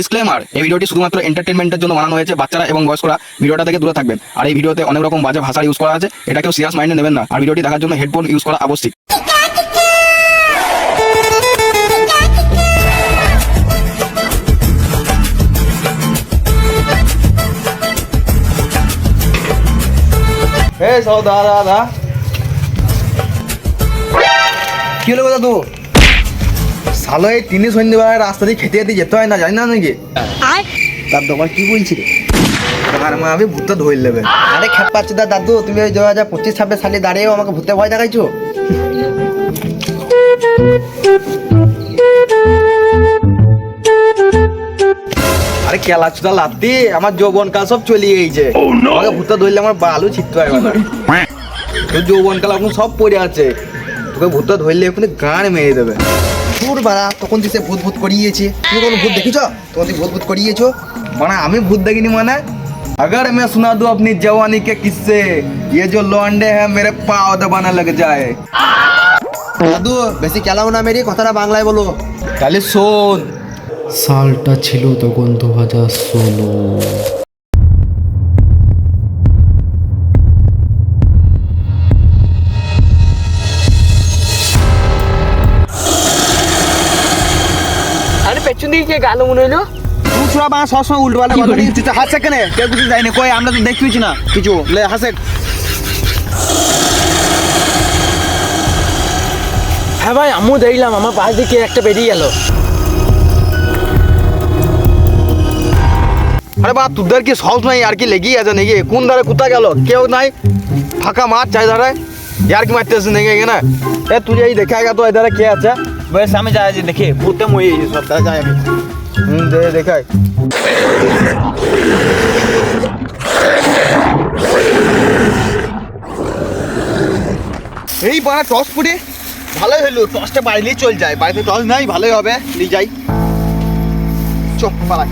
Disclaimer এই ভিডিওটি শুধুমাত্র এন্টারটেনমেন্টের জন্য বানানো হয়েছে বাচ্চারা এবং বয়স্করা ভিডিওটা থেকে দূরে থাকবেন। আর এই ভিডিওতে অনেক রকম বাজে ভাষা ইউজ করা আছে এটা কেউ সিরিয়াস মাইন্ডে নেবেন না। আর ভিডিওটি দেখার জন্য হেডফোন ইউজ করা আবশ্যিক। এ সব দাদা। দাদা কি হলো কথা সালো এই তিনি সন্ধ্যেবেলায় রাস্তা দিয়ে খেতে খেতে যেতে হয় না জানি না নাকি তার দোকান কি বলছি রে? তোমার মা আমি ভূতটা ধরে নেবে। আরে খেপ পাচ্ছি দা দাদু তুমি ওই দু হাজার পঁচিশ ছাব্বিশ সালে দাঁড়িয়েও আমাকে ভূতে ভয় দেখাইছো? আরে খেলা চুদা লাত্তি আমার যৌবন কাল সব চলে গিয়েছে। আমাকে ভূতটা ধরলে আমার বালু ছিটতে হয় তোর যৌবন কাল এখন সব পড়ে আছে। তোকে ভূতটা ধরলে এখন গান মেরে দেবে। বাড়া তখন তুই সে ভূত ভূত করিয়েছে তুমি কোনো ভূত দেখিছ তখন তুই ভূত ভূত করিয়েছো মানে আমি भूत देगी नहीं माना अगर मैं सुना दूं अपनी जवानी के किस्से ये जो लौंडे हैं मेरे पाव दबाने लग जाए দাদু বেশি কেলাও না মেরি কথাটা বাংলায় বলো তাহলে শোন সালটা ছিল তখন দু হাজার ষোলো দিকে কে মনে হইল। তুই ছোড়া সবসময় উল্টো পাল্টা কথা বলছিস? তুই হাসে কেন? কেউ কিছু যায়নি কই আমরা তো দেখতেছি না। কিছু লে হাসে হ্যাঁ ভাই আমিও দেখলাম। আমার পাশ দিকে একটা বেরিয়ে গেল। আরে বা তোদের কি সব নাই? আর কি লেগেই আছে নাকি? কোন ধারে কোথায় গেল? কেউ নাই? ফাঁকা মাঠ চাই ধারে। यार কি মারতেছিস নাকি এখানে? এ তুই এই দেখা গা তো এধারে কে আছে? বেশ আমি যাই আছি দেখি ভূতে মই সব তারা যাই আমি হুম দে দেখাই। এই বাড়া টস পুড়ে ভালোই হলো টসটা বাড়িলেই চল যায়। বাড়িতে টস নাই ভালোই হবে। নিয়ে যাই। চল পালাই।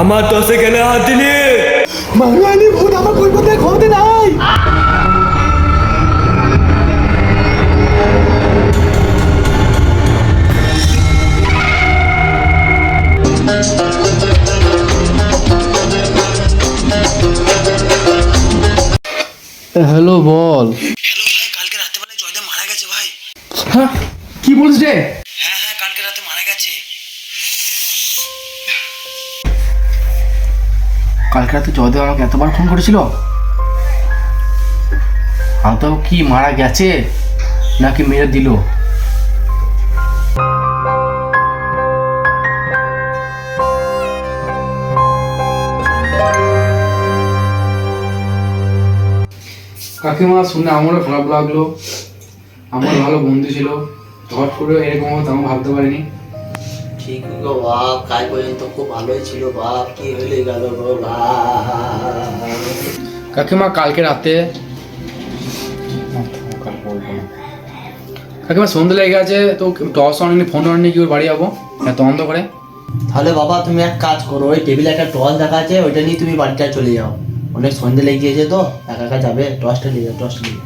আমার তো সেখানে হাত দিলি? হ্যালো বল। হ্যালো ভাই কালকে রাতেবেলায় জয়দেব মারা গেছে ভাই। হ্যাঁ কি বলছিস রে? কালকে রাতে জয়দেব আমাকে এতবার ফোন করেছিল? আমি কি মারা গেছে, নাকি মেরে দিল? কাকিমা, শুনে আমারও খারাপ লাগল। আমার ভালো বন্ধু ছিল। হট করে এরকম হতো আমি ভাবতে পারিনি। ঠিক গো বাপ। কাল পর্যন্ত খুব ভালোই ছিল বাপ। কি হইলে গেল গো কাকিমা কালকে রাতে? কাকিমা সন্ধে লেগে গেছে তো টস অনেক ফোন অনেক কি বাড়ি যাব? এত অন্ধ করে তাহলে বাবা তুমি এক কাজ করো ওই টেবিলে একটা টস দেখা আছে ওইটা নিয়ে তুমি বাড়িটা চলে যাও। অনেক সন্ধে লেগে গিয়েছে তো একা একা যাবে টসটা নিয়ে যাও টসটা নিয়ে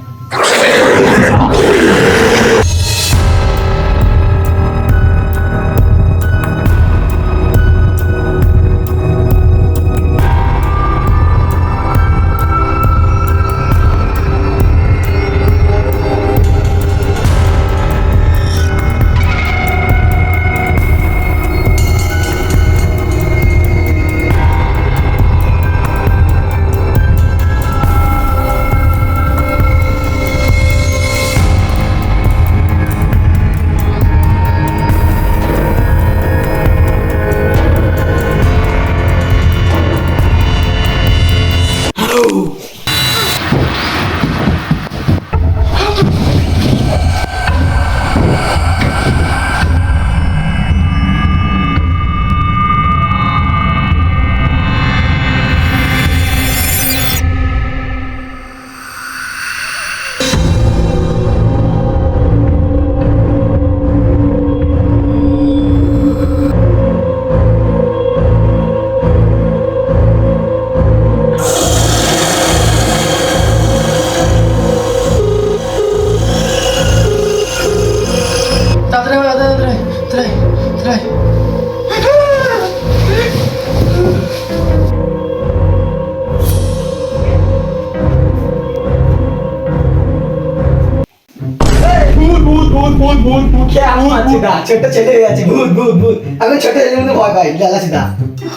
ছোট ছেলে গেছে ভূত ভূত ভূত আমি ছোট ছেলে মধ্যে ভয় পাই লালাছি দা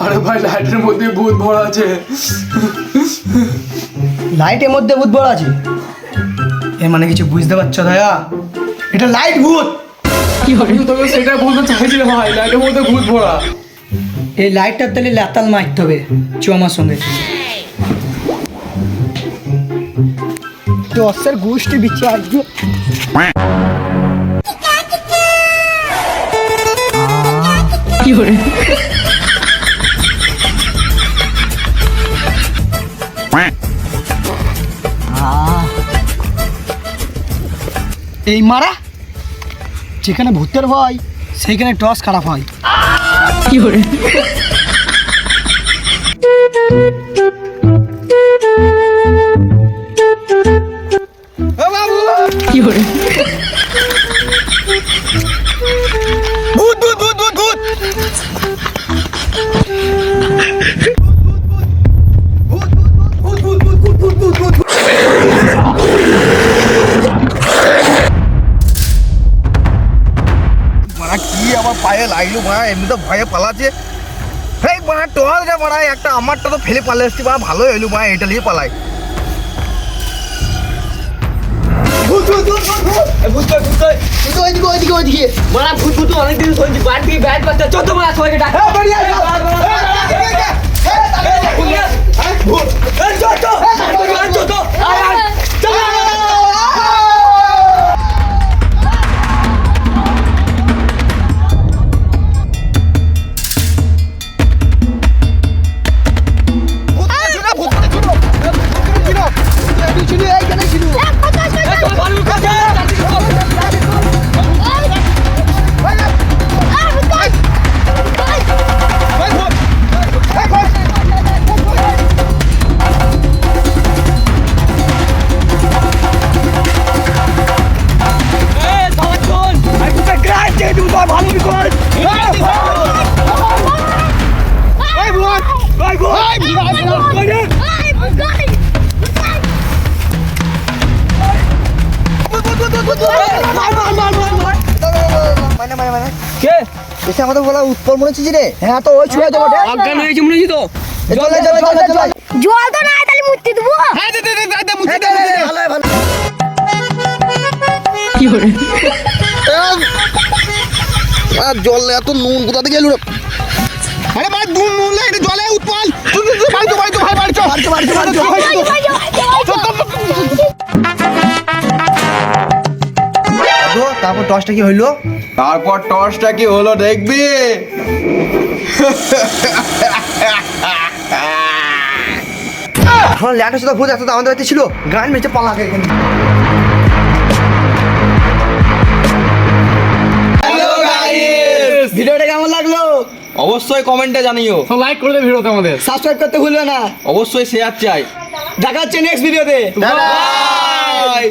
আরে ভাই লাইটের মধ্যে ভূত ভরা আছে। লাইটের মধ্যে ভূত বড় আছে? এর মানে কিছু বুঝতে পারছ দয়া এটা লাইট ভূত। আমি তোকে সেটা বলতে চাইছিলাম ভাই লাইটের মধ্যে ভূত ভরা। এই লাইটটার তাহলে লাতাল মারতে হবে চো আমার সঙ্গে। দশের গোষ্ঠী বিচার এই মারা যেখানে ভূতের ভয় সেইখানে টস খারাপ হয়। ভূত লাগল মা এমনি তো ভয়ে পালাচ্ছে। হেই মা টল রে মারা একটা আমারটা তো ফেলে পালে এসছি মা ভালো এলো মা এটা নিয়ে পালাই। ভূত ভূত ভূত ভূত ভূত। ভূত ভূত ওইদিকে ওইদিকে ওইদিকে। মারা ভূত অনেক অনেকদিন শুনছি বাড়ি ব্যাট বাচ্চা চোদ্দ মাস সবাইকে ডাক হ্যাঁ কে? এসে আমাদের বলা উৎপল মনে হচ্ছে রে। হ্যাঁ তো ওই ছুঁয়ে দেবো অজ্ঞান হয়েছে মনে হয়েছে তো। চলে চলে চলে চলে জল তো নাই তাহলে মূর্তি দেবো। ভালো ভালো। আর জল এত নুন কোথা থেকে এলো আরে ভাই নুন নুন লাগে এটা জলে উৎপল। তুই তুই তুই বাড়ি তো বাড়ি তো ভাই বাড়ি তো বাড়ি তো বাড়ি তো বাড়ি তো তো তারপর টসটা কি হইল? তারপর টর্চটা কি হলো দেখবি? এখন ল্যাটার সাথে ভূত এত আমাদের ছিল গান মেচে পালা এখানে। ভিডিওটা কেমন লাগল? অবশ্যই কমেন্টে জানিও। লাইক করে দেবে ভিডিওতে আমাদের। সাবস্ক্রাইব করতে ভুলবে না। অবশ্যই শেয়ার চাই। দেখা হচ্ছে নেক্সট ভিডিওতে বাই